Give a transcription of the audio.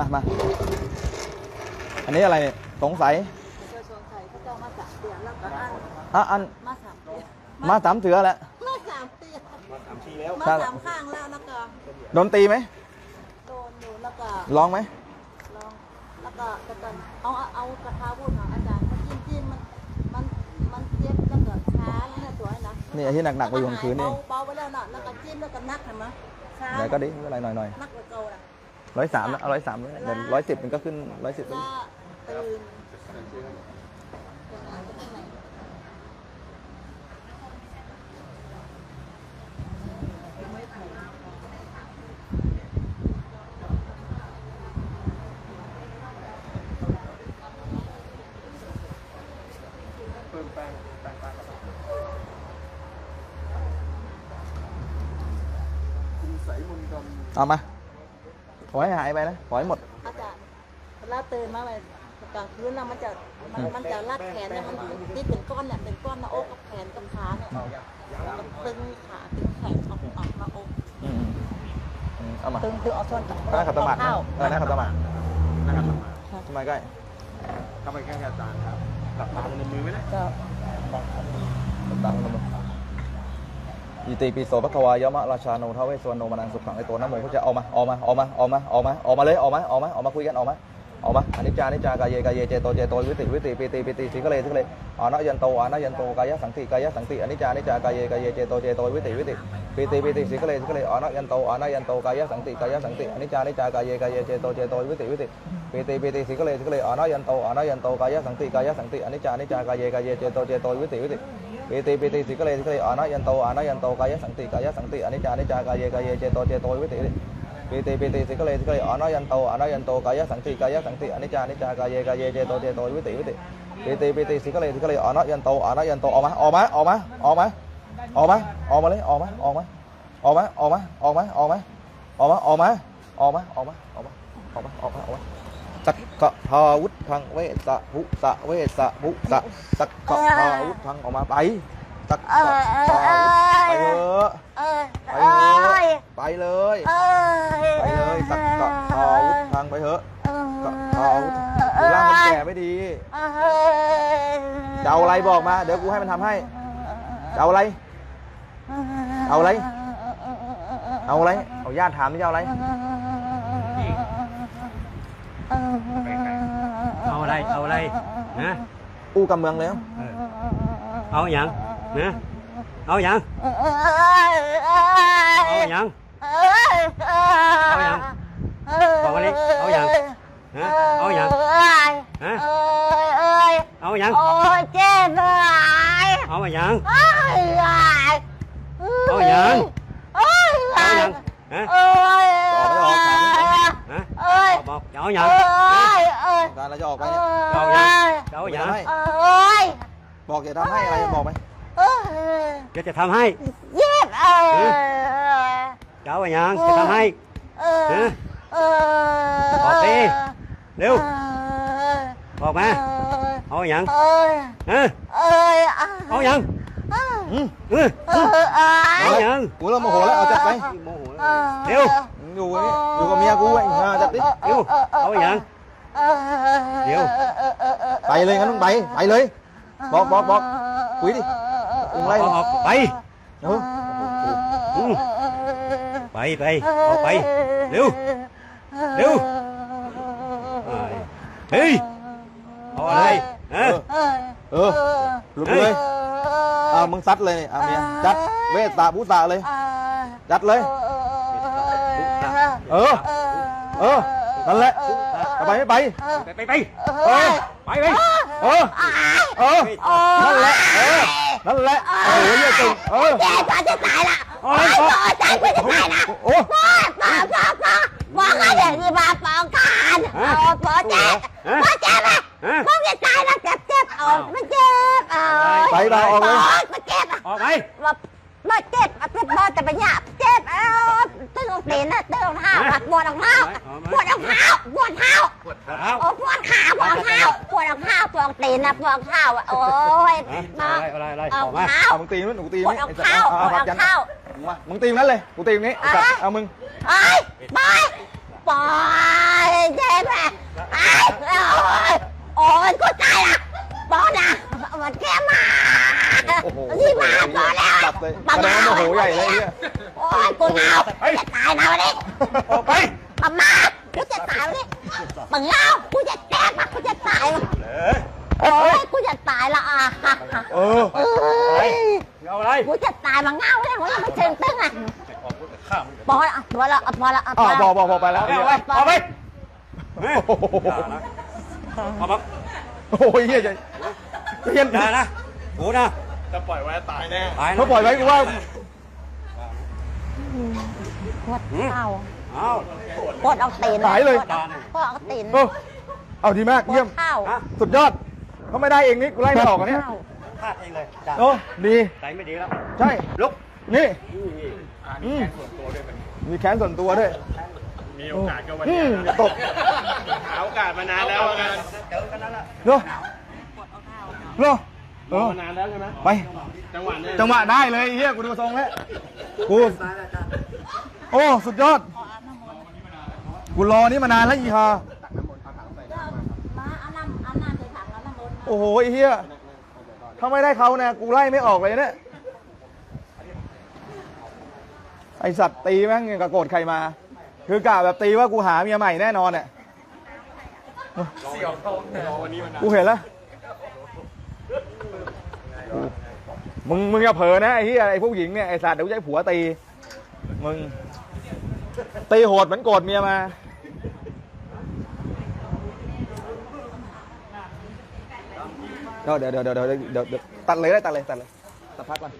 มามาอันนี้อะไรเนี่ยสงสัยเจ้าชวนไทยเขาเจ้ามาสามเตียแล้วก็อันอะอันมาสามเตียมาสามเถือแหละมาสามเตียมาสามทีแล้วมาสามข้างแล้วแล้วก็โดนตีไหมโดนอยู่แล้วก็ลองไหมลองแล้วก็กระตันเอาเอาเอากระทาพูดของอาจารย์มันจิ้มจิ้มมันมันมันเจ็บแล้วก็ช้าแล้วเนี่ยตัวไอ้นะนี่ไอ้ที่หนักๆไปอยู่บนพื้นนี่เบาเบาไปแล้วน่ะแล้วก็จิ้มแล้วก็นักเห็นไหมช้าเดี๋ยวก็ดิไม่เป็นไรหน่อยหน่อยนักกว่าเก่าน่ะ ร้อยสามเอาร้อยสามเลยเดี๋ยวร้อยสิบมันก็ขึ้นร้อยสิบถ้าตื่นเอามา ขอให้หายไปนะ ขอให้หมด อาจารย์เวลาตื่นมาเลยกลางคืนน่ะมันจะมันมันจะรัดแขนเนี่ยมันติดเป็นก้อนเนี่ยเป็นก้อนหน้าอกกับแขนกับขาเนี่ยมันตึงขาตึงแขนออกออกหน้าอกอืมอืมเอามาตึงตึงเอาส่วนหน้าขัดสมาธินะเท้าเออหน้าขัดสมาธินะครับทำไมใกล้เข้าไปแค่อาจารย์ครับหลับตาลงในมือไว้นะก็ตังค์ลงมา อิติปิโสภควายมะราชาโนทเวสวรรณโนมานังสุขังไอตัวน้ำโมเขาจะออกมาออกมาออกมาออกมาออกมาออกมาเลยออกมาออกมาออกมาคุยกันออกมาออกมาอนิจจานิจจากายเยกายเยเจโตเจโตวิติวิติปิติปิติสิกเลสิกเลอานะยันโตอานะยันโตกายสังติกายสังติอนิจจานิจจากายเยกายเยเจโตเจโตวิติวิติปิติปิติสิกเลสิกเลอานะยันโตอานะยันโตกายสังติกายสังติอนิจจานิจจากายเยกายเยเจโตเจโตวิติวิติปิติปิติสิกเลสิกเลอานะยันโตอานะยันโตกายสังติกายสังติอนิจจานิจากายเยกายเยเจโตเจโตวิติวิติ ปีติปีติสิกเลสิกเลอานะยันโตอานะยันโตกายสังติกายสังติอนิจจานิจจากายเยกายเยเจโตเจโตวิติปีติปีติสิกเลสิกเลอานะยันโตอานะยันโตกายสังติกายสังติอนิจจานิจจากายเยกายเยเจโตเจโตวิติวิติปีติปีติสิกเลสิกเลอานะยันโตอานะยันโตออกมาออกมาออกมาออกมาออกมาออกมาเลยออกมาออกมาออกมาออกมาออกมาออกมาออกมาออกมาออกมาออกมาออกมาออกมาออกมา กมาสักกะทาวุธังเวสะภุสะเวสะภุสะสักกะทาวุธังออกมาไปสักกะทาวุธไปเถอะไปเถอะไปเลยไปเลยสักกะทาวุธทางไปเถอะกะทาวุธดูร่างคนแก่ไม่ดีจะเอาอะไรบอกมา เดี๋ยวกูให้มันทำให้จะเอาอะไร เอาอะไร เอาอะไร เอาญาติถามนี่จะเอาอะไร เอาอะไรเอาอะไรนะอู้กำเมืองเลยเหรอเออเอาอย่างนะเอาอย่างเอาอย่างเอาอย่างบอกมาดิเอาอย่างนะเอาอย่างฮะเอาอย่างโอ้ยเจ็บเลยเอาอย่างโอ้ยเอาอย่างโอ้ยเอาอย่างฮะโอ้ยฮะโอ้ ยบอกเอาอย่างโอ้ยโอ้ยการเราจะออกไปเนี่ยเอาอย่างเอาอย่างทำให้โอ้ยบอกอย่าทำให้อะไรบอกไหมโอ้ยเดี๋ยวจะทำให้เจ็บเออจะเอาอย่างจะทำให้เออเออบอกดิเร็วบอกมาเอาอย่างเอ้ยฮะเอ้ยเอาอย่างอืมเออเออเอ้เอาอย่างกูเริ่มโมโหแล้วเอาจัดไปโมโหเร็เร็ว อยู่นี่อยู่กับเมียกูไอ้ห่าจัดดิเร็วเอาอย่างเดี๋ยวไปเลยงั้นมึงไปไปเลยบอกบอกบอกคุยดิมึงไล่ออกไปเอออืมไปไปออกไปเร็วเร็วเฮ้ยเอาอะไรฮะเออหลุดเลยอ่ามึงซัดเลยนี่อ่าเมียจัดเวสตาพุตาเลยจัดเลย เออ เออ นั่นแหละจะไปไม่ไป ไปไปไปเออ ไปไปเออ เออ นั่นแหละ เออ นั่นแหละ โอ้ยเหี้ยเก่งเออ แกตอนจะตายละโอ้ยโอ้ยตายกูจะตายละโอ้ป้าป้าป้าป้าบอกให้เด็กที่มาปองกันโอ้ปอเจ็บปอเจ็บอะฮะมึงจะตายแล้วเจ็บเจ็บโอ้ไม่เจ็บโอ้ไปไปออกเลยไม่เจ็บอะออกไปว่าไม่เจ็บอะเจ็บบ้าแต่ไปหยาบเจ็บเอ้า ตึงตีนนะตึงรองเท้าปวดรองเท้าปวดรองเท้าปวดเท้าปวดเท้าโอ้ปวดขาปวดเท้าปวดรองเท้าปวดตีนนะปวดเท้าอะโอ้ยฮะอะไรอะไรเอาออกมาเท้าเอามึงตีมันหนูตีปวนี่ดเท้าปวดเท้ามามึงตีนั้นเลยกูตีนี้เอามึงไอ้ไปไปเจ็บอะไอ้โอ้ยกูตายละปอนะมันแก้มาโอ้โหที่มาปอแล้วหลังว่าโหใหญ่เลยเหี้ย โอ้ยกูเหงาจะตายนะวันนี้ออกไปอามากูจะตายวันนี้มึงเล่ากูจะแตกอะกูจะตายว่ะเออโอ้ยกูจะตายละอะเออเอ้ยเอาอะไรกูจะตายมาเงาเลยหัวยังไม่เชิงตึ้งอะพอละพอละพอละอ้าวบอกบอกบอกไปแล้วเอาไปเอาไปเฮ้ยเอามาโอ้ยเฮียใจเฮียอย่านะกูนะจะปล่อยไว้ตายแน่ตายนะเขาปล่อยไว้กูว่า ปวดเท้าเอาปวดเอาตีนหายเลย ปวดเอาตีนเออเอาดีมากปวเยี่ยดมเท้าฮะ สุดยอดเขาไม่ได้เองนี่กูไล่ไม่ออกอันเนี้ยเท้าพลาดเองเลยจ้าโอ้ดีใจไม่ดีแล้ว ใช่ ลุก นี่อ่ามีแค้นส่วนตัวด้วยมันมีแค้นส่วนตัวด้วยมีโอกาสก็วันอืนี้มอย่าตบหาโอกาสมานานแล้วนะเจอกันนั่นแหละเนาะเนาะเอรอ อ มานานแล้วใช่ไหมไป จังหวะเนี้ยจังหวะได้เลยไอ้เฮียกูดูทรงแล้วกูโอ้สุดยอด กูรอนี่มานานแล้วอีฮามาเอาน้ำเอาน้ำใส่ถังเอาน้ำมนต์โอ้โหไอ้เฮียถ้าไม่ได้เขาเนี่ยกูไล่ไม่ออกเลยเนี่ยไอสัตว์ตีแม่งยังกับโกรธใครมา คือกะแบบตีว่ากูหาเมียใหม่แน่นอนเนี่ยเสี่ยวเขารอวันนี้มานานกูเห็นแล้ว มึงมึงอย่าเผลอนะไอ้เหี้ยไอ้ผู้หญิงเนี่ยไอ้สัตว์เดี๋ยวจะให้ผัวตี มึงตีโหดเหมือนโกรธเมียมา เดี๋ยวเดี๋ยวเดี๋ยวเดี๋ยวเดี๋ยวเดี๋ยวตัดเลยได้ตัดเลยตัดเลยตัดพักก่อน